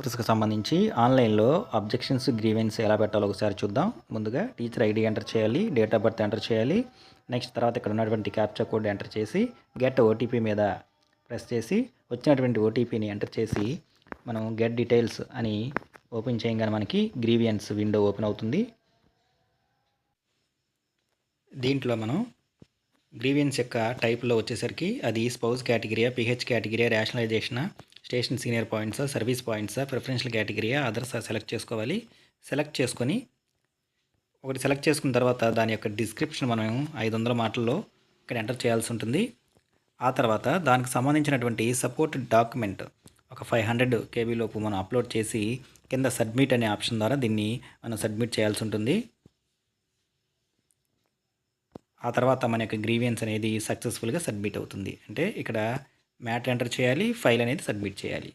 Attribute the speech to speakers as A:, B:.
A: మాస్టర్స్కి సంబంధించి ఆన్లైన్లో objections grievance ఎలా పెట్టాలో ఒకసారి చూద్దాం. ముందుగా టీచర్ ఐడి ఎంటర్ చేయాలి డేట్ ఆఫ్ బర్త్ ఎంటర్ చేయాలి. నెక్స్ట్ తర్వాత ఇక్కడ ఉన్నటువంటి క్యాప్చర్ కోడ్ ఎంటర్ చేసి గెట్ ఓటీపీ మీద ప్రెస్ చేసి వచ్చినటువంటి ఓటీపీని ఎంటర్ చేసి మనం గెట్ డీటెయిల్స్ అని ఓపెన్ చేయగానే మనకి గ్రీవియన్స్ విండో ఓపెన్ అవుతుంది. దీంట్లో మనం గ్రీవియన్స్ యొక్క టైప్లో వచ్చేసరికి అది స్పౌస్ కేటగిరియా పిహెచ్ కేటగిరియా రేషనలైజేషన్ స్టేషన్ సీనియర్ పాయింట్సా సర్వీస్ పాయింట్సా ప్రిఫరెన్షియల్ కేటగిరీయా అదర్స్ సెలెక్ట్ చేసుకోవాలి. సెలెక్ట్ చేసుకొని ఒకటి సెలెక్ట్ చేసుకున్న తర్వాత దాని యొక్క డిస్క్రిప్షన్ మనం ఐదు వందల మాటల్లో ఇక్కడ ఎంటర్ చేయాల్సి ఉంటుంది. ఆ తర్వాత దానికి సంబంధించినటువంటి సపోర్ట్ డాక్యుమెంట్ ఒక ఫైవ్ హండ్రెడ్ కేబీ లోపు మనం అప్లోడ్ చేసి కింద సబ్మిట్ అనే ఆప్షన్ ద్వారా దీన్ని మనం సబ్మిట్ చేయాల్సి ఉంటుంది. ఆ తర్వాత మన యొక్క గ్రీవియన్స్ అనేది సక్సెస్ఫుల్గా సబ్మిట్ అవుతుంది. అంటే ఇక్కడ మ్యాటర్ ఎంటర్ చేయాలి ఫైల్ అనేది సబ్మిట్ చేయాలి.